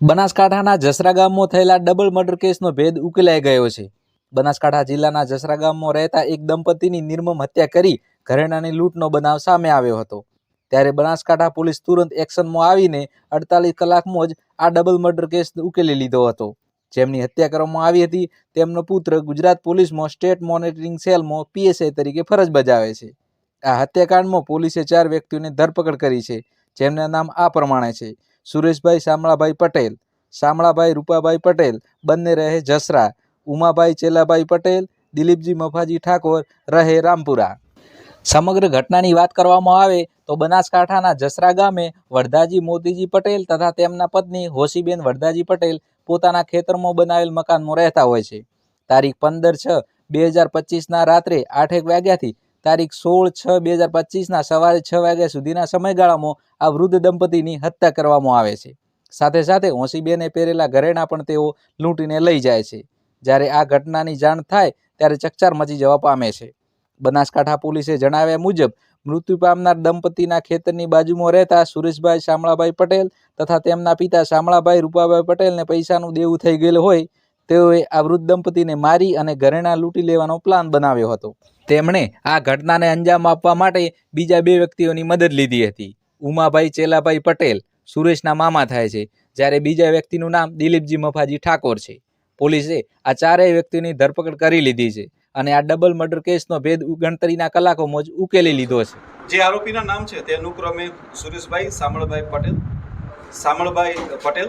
બનાસકાંઠાના જસરા ગામમાં થયેલા ડબલ મર્ડર કેસનો ભેદ ઉકેલાઈ ગયો છે. બનાસકાંઠા જિલ્લાના જસરા ગામમાં રહેતા એક દંપતીની નિર્મમ હત્યા કરી ઘરેણાની લૂંટનો બનાવ સામે આવ્યો હતો. ત્યારે બનાસકાંઠા પોલીસ તુરંત એક્શનમાં આવીને અડતાલીસ કલાકમાં જ આ ડબલ મર્ડર કેસ ઉકેલી લીધો હતો. જેમની હત્યા કરવામાં આવી હતી, તેમનો પુત્ર ગુજરાત પોલીસમાં સ્ટેટ મોનિટરિંગ સેલમાં પીએસઆઈ તરીકે ફરજ બજાવે છે. આ હત્યાકાંડમાં પોલીસે ચાર વ્યક્તિઓની ધરપકડ કરી છે, જેમના નામ આ પ્રમાણે છે. સુરેશભાઈ, શામળાભાઈ પટેલ. શામળાભાઈ, રૂપાભાઈ પટેલ. બંને રહે જસરા. ઉમાભાઈ, ચેલાભાઈ પટેલ. દિલીપજી, મફાજી ઠાકોર રહે રામપુરા. સમગ્ર ઘટનાની વાત કરવામાં આવે તો બનાસકાંઠાના જસરા ગામે વરદાજી મોતીજી પટેલ તથા તેમના પત્ની હોશીબેન વરદાજી પટેલ પોતાના ખેતરમાં બનાવેલ મકાનમાં રહેતા હોય છે. તારીખ પંદર છ, બે હજાર પચીસના રાત્રે આઠેક વાગ્યાથી તારીખ સોળ છ બે હજાર પચીસના સવારે છ વાગ્યા સુધીના સમયગાળામાં આ વૃદ્ધ દંપતીની હત્યા કરવામાં આવે છે. સાથે સાથે હોસીબેને પહેરેલા ઘરેણાં પણ તેઓ લૂંટીને લઈ જાય છે. જ્યારે આ ઘટનાની જાણ થાય ત્યારે ચકચાર મચી જવા પામે છે. બનાસકાંઠા પોલીસે જણાવ્યા મુજબ, મૃત્યુ પામનાર દંપતીના ખેતરની બાજુમાં રહેતા સુરેશભાઈ શામળાભાઈ પટેલ તથા તેમના પિતા શામળાભાઈ રૂપાભાઈ પટેલને પૈસાનું દેવું થઈ ગયેલું હોય તેઓએ આ વૃદ્ધ દંપતીને મારી અને ઘરેણાં લૂંટી લેવાનો પ્લાન બનાવ્યો હતો. તેમણે આ ઘટનાને અંજામ આપવા માટે બીજા બે વ્યક્તિઓની મદદ લીધી હતી. ઉમાભાઈ ચેલાભાઈ પટેલ, સુરેશના મામા થાય છે, જ્યારે બીજા વ્યક્તિનું નામ દિલીપજી મફાજી ઠાકોર છે. પોલીસે આ ચારેય વ્યક્તિની ધરપકડ કરી લીધી છે અને આ ડબલ મર્ડર કેસનો ભેદ ગણતરીના કલાકોમાં જ ઉકેલી લીધો છે. જે આરોપીના નામ છે તે અનુક્રમે સુરેશભાઈ, સામળભાઈ પટેલ સામળભાઈ પટેલ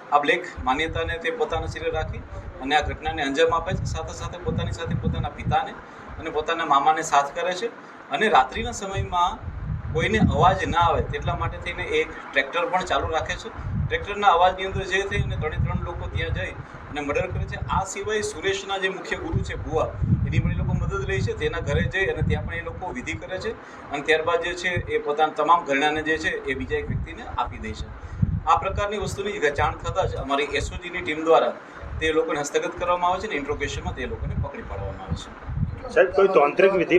આ બ્લેક માન્યતાને તે પોતાના શિરે રાખી અને આ ઘટનાને અંજામ આપે છે. સાથે સાથે પોતાની સાથે પોતાના પિતાને અને પોતાના મામાને સાથ કરે છે. અને રાત્રિના સમયમાં કોઈને અવાજ ના આવે તેટલા માટે થઈને એક ટ્રેક્ટર પણ ચાલુ રાખે છે. ટ્રેક્ટરના અવાજની અંદર જે થઈ અને ત્રણે ત્રણ લોકો ત્યાં જઈ અને મર્ડર કરે છે. આ સિવાય સુરેશના જે મુખ્ય ગુરુ છે, ભુવા, એની પણ એ લોકો મદદ લે છે. તેના ઘરે જઈ અને ત્યાં પણ એ લોકો વિધિ કરે છે. અને ત્યારબાદ જે છે એ પોતાના તમામ ઘરણાને જે છે એ બીજા એક વ્યક્તિને આપી દે છે. આ પ્રકારની વસ્તુની જાણ થતાં જ અમારી એસઓજીની ટીમ દ્વારા તે લોકોને હસ્તગત કરવામાં આવે છે અને ઇન્ટ્રોગેશનમાં તે લોકોને પકડી પાડવામાં આવે છે. સાહેબ, કોઈ તાંત્રિક વિધિ